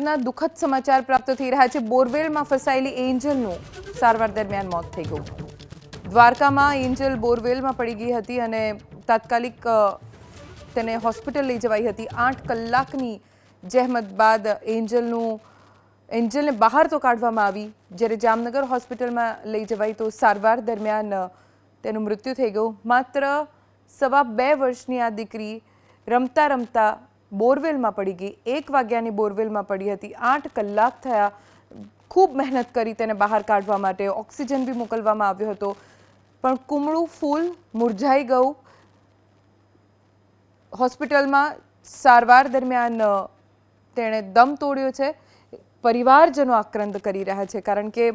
ના દુઃખદ સમાચાર પ્રાપ્ત થઈ રહ્યા છે. બોરવેલમાં ફસાયેલી એન્જલનું સારવાર દરમિયાન મોત થઈ ગયું. દ્વારકામાં એન્જલ બોરવેલમાં પડી ગઈ હતી અને તાત્કાલિક તેને હોસ્પિટલ લઈ જવાઈ હતી. આઠ કલાકની જહેમત બાદ એન્જલનું, એન્જલને બહાર તો કાઢવામાં આવી. જ્યારે જામનગર હોસ્પિટલમાં લઈ જવાઈ તો સારવાર દરમિયાન તેનું મૃત્યુ થઈ ગયું. માત્ર સવા બે વર્ષની આ દીકરી રમતા રમતા બોરવેલમાં પડી ગઈ. એક વાગ્યાની બોરવેલમાં પડી હતી. આઠ કલાક થયા. ખૂબ મહેનત કરી તેને બહાર કાઢવા માટે. ઓક્સિજન બી મોકલવામાં આવ્યો હતો. પણ કુમળું ફૂલ મુરઝાઈ ગયું. હોસ્પિટલમાં સારવાર દરમિયાન તેણે દમ તોડ્યો છે. પરિવારજનો આક્રંદ કરી રહ્યા છે. કારણ કે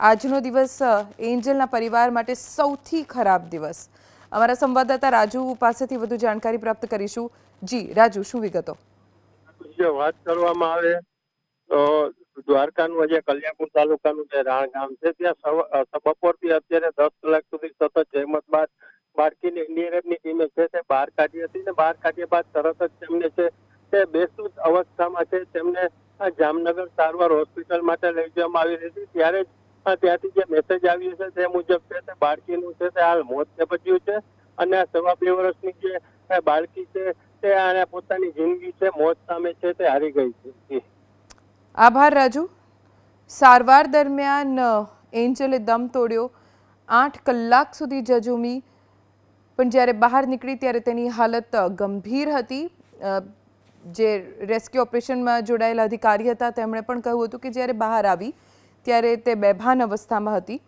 આજનો દિવસ એન્જલના પરિવાર માટે સૌથી ખરાબ દિવસ. અમારા સંવાદદાતા રાજુ પાસેથી વધુ જાણકારી પ્રાપ્ત કરીશું. જી, રાજુ, શું વિગતો? જો વાત કરવામાં આવે તો દ્વારકાનું જે કલ્યાણપુર તાલુકાનું જે રાણ ગામ છે, ત્યાં બપોરથી અત્યારે દસ કલાક સુધી સતત જહેમત બાદ બાળકીની એનડીઆરએફની ટીમે છે તે બહાર કાઢી હતી ને બહાર કાઢ્યા બાદ તરત જ તેમને છે તે બેસુદ અવસ્થામાં છે તેમને જામનગર સારવાર હોસ્પિટલ માટે લઈ જવામાં આવી હતી. ત્યારે જ ત્યાંથી જે મેસેજ આવ્યો છે તે મુજબ છે તે બાળકીનું છે તે હાલ મોત નિપજ્યું છે અને સવા બે વર્ષની જે બાળકી છે તે આને પોતાની જિંદગી છે, મોત સામે છે તે હારી ગઈ છે. આભાર, રાજુ. સારવાર દરમિયાન એન્જલે દમ તોડ્યો. આઠ કલાક સુધી જજુમી. પણ જ્યારે બહાર નીકળી ત્યારે તેની હાલત ગંભીર હતી. જે રેસ્ક્યુ ઓપરેશનમાં જોડાયેલા અધિકારી હતા, તેમણે પણ કહ્યું હતું કે જ્યારે બહાર આવી ત્યારે તે બેભાન અવસ્થામાં હતી.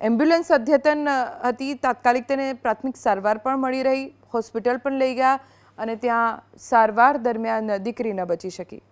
એમ્બ્યુલન્સ અદ્યતન હતી. તાત્કાલિક તેને પ્રાથમિક સારવાર પણ મળી રહી. હોસ્પિટલ પણ લઈ ગયા અને ત્યાં સારવાર દરમિયાન દીકરી ન બચી શકી.